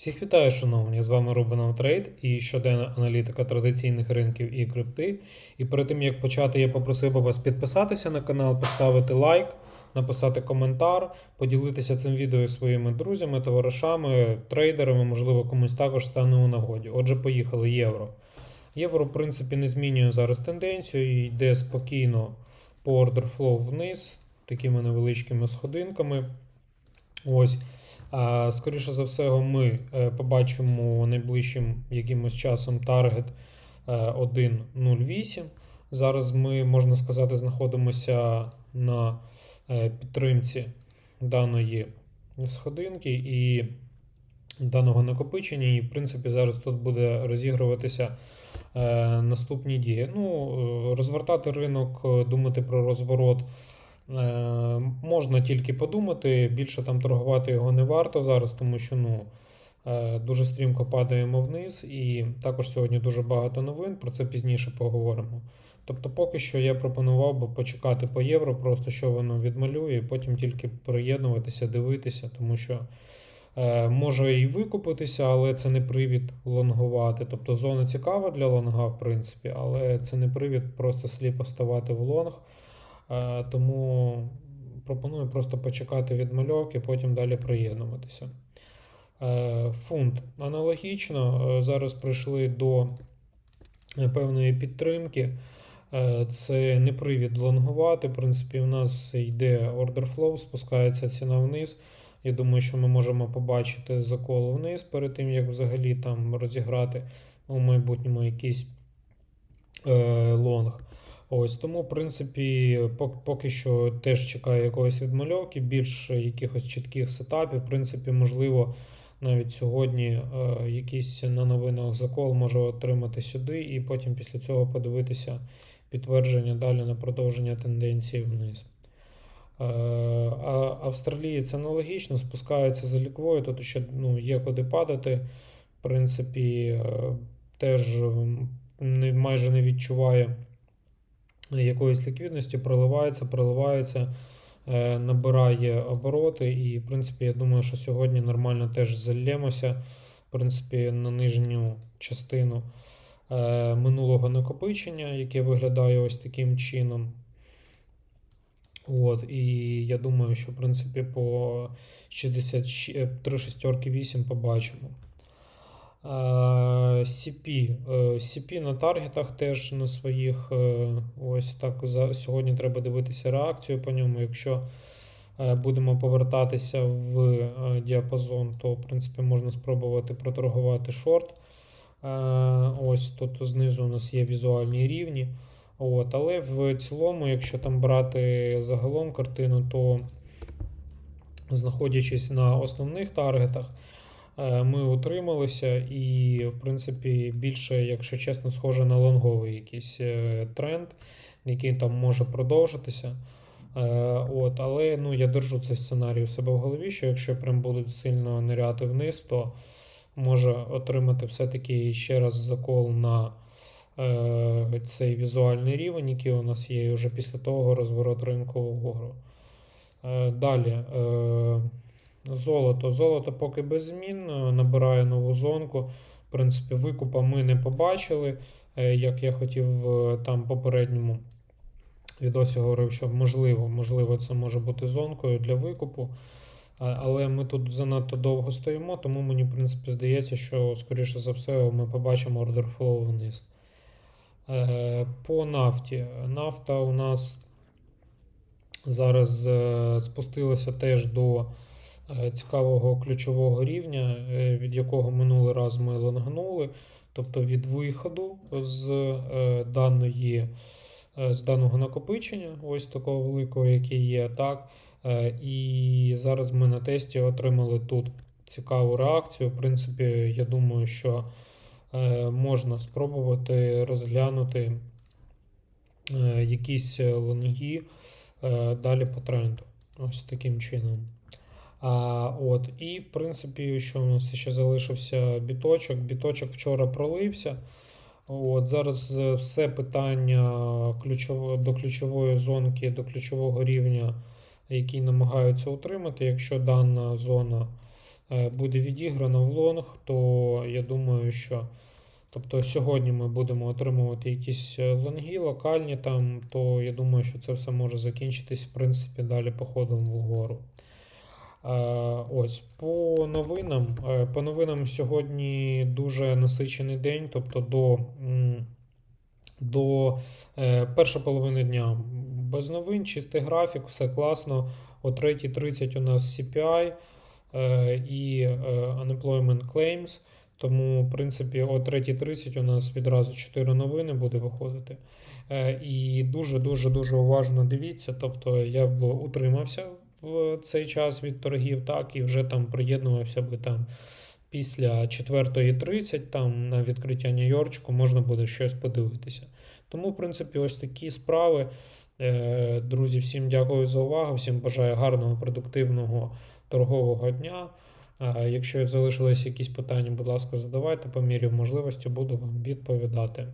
Всіх вітаю, шановні! З вами Рубинов Трейд і щоденна аналітика традиційних ринків і крипти. І перед тим як почати, я попросив би вас підписатися на канал, поставити лайк, написати коментар, поділитися цим відео зі своїми друзями, товаришами, трейдерами, можливо, комусь також стане у нагоді. Отже, поїхали євро. Євро, в принципі, не змінює зараз тенденцію і йде спокійно по flow вниз, такими невеличкими сходинками. Ось. Скоріше за все, ми е, побачимо найближчим якимось часом таргет е, 1.08. Зараз ми, можна сказати, знаходимося на е, підтримці даної сходинки і даного накопичення. І, в принципі, зараз тут буде розігруватися е, наступні дії. Ну, е, розвертати ринок, е, думати про розворот. Е, Можна тільки подумати, більше там торгувати його не варто зараз, тому що ну, е, дуже стрімко падаємо вниз, і також сьогодні дуже багато новин, про це пізніше поговоримо. Тобто, поки що я пропонував би почекати по євро, просто що воно відмалює, і потім тільки приєднуватися, дивитися, тому що е, може і викупитися, але це не привід лонгувати. Тобто зона цікава для лонга, в принципі, але це не привід просто сліпо ставати в лонг. Тому пропоную просто почекати відмальовки, потім далі приєднуватися. Е, Фунт аналогічно. е, Зараз прийшли до певної підтримки. Е, Це не привід лонгувати. В принципі, у нас йде order flow, спускається ціна вниз. Я думаю, що ми можемо побачити закол вниз перед тим, як взагалі там розіграти у майбутньому якийсь е, лонг. Ось тому, в принципі, поки що теж чекаю якоїсь відмальовки, більш якихось чітких сетапів. В принципі, можливо, навіть сьогодні е, якийсь на новинах закол може отримати сюди, і потім після цього подивитися підтвердження далі на продовження тенденції вниз. Е, а австралієць аналогічно спускається за ліквою, тут ще ну, є куди падати. В принципі, е, теж не, майже не відчуває якоїсь ліквідності, проливається, проливається, е, набирає обороти. І, в принципі, я думаю, що сьогодні нормально теж зальємося. В принципі, на нижню частину е, минулого накопичення, яке виглядає ось таким чином. От, і я думаю, що в принципі по 63 шестерки 8 побачимо. Е, CP. Е, CP на таргетах теж на своїх. е, Ось так за сьогодні треба дивитися реакцію по ньому. Якщо е, будемо повертатися в е, діапазон, то в принципі можна спробувати проторгувати шорт. Е, Ось тут знизу у нас є візуальні рівні. От, але в цілому, якщо там брати загалом картину, то знаходячись на основних таргетах, е, ми утрималися, і, в принципі, більше, якщо чесно, схоже на лонговий якийсь е, тренд, який там може продовжитися. Е, От, але ну, я держу цей сценарій у себе в голові, що якщо прям будуть сильно ниряти вниз, то може отримати все-таки ще раз закол на е, цей візуальний рівень, який у нас є, і вже після того розворот ринку вгору. Е, далі. Е, золото. Золото поки без змін, е, набирає нову зонку. В принципі, викупа ми не побачили. Е, як я хотів в там попередньому відосі говорив, що можливо, можливо, це може бути зонкою для викупу. Але ми тут занадто довго стоїмо, тому мені, в принципі, здається, що, скоріше за все, ми побачимо order flow вниз. Е, По нафті. Нафта у нас зараз е, спустилася теж до е, цікавого ключового рівня, е, від якого минулий раз ми лонгнули. Тобто від виходу з е, даної, е, з даного накопичення, ось такого великого, який є, так. Е, І зараз ми на тесті отримали тут цікаву реакцію. В принципі, я думаю, що е, можна спробувати розглянути е, якісь лонги е, далі по тренду. Ось таким чином. А, от, і, в принципі, що у нас ще залишився біточок. Біточок вчора пролився. От, зараз е, все питання ключово, до ключової зонки, до ключового рівня, який намагаються утримати. Якщо дана зона е, буде відіграно в лонг, то я думаю, що тобто сьогодні ми будемо отримувати якісь е, лонги локальні там, то я думаю, що це все може закінчитись, в принципі, далі походом вгору. Е, Ось по новинам. Е, По новинам сьогодні дуже насичений день, тобто до, до е, першої половини дня без новин, чистий графік, все класно. О 3.30 у нас CPI і Unemployment Claims. Тому, в принципі, о 3.30 у нас відразу 4 новини буде виходити. І дуже-дуже дуже уважно дивіться. Тобто я б утримався в цей час від торгів, так, і вже там приєднувався би там після 4.30 там на відкриття Нью-Йорчику можна буде щось подивитися. Тому, в принципі, ось такі справи. Е, Друзі, всім дякую за увагу, всім бажаю гарного, продуктивного торгового дня. Якщо залишились якісь питання, будь ласка, задавайте по мірі можливості, буду вам відповідати.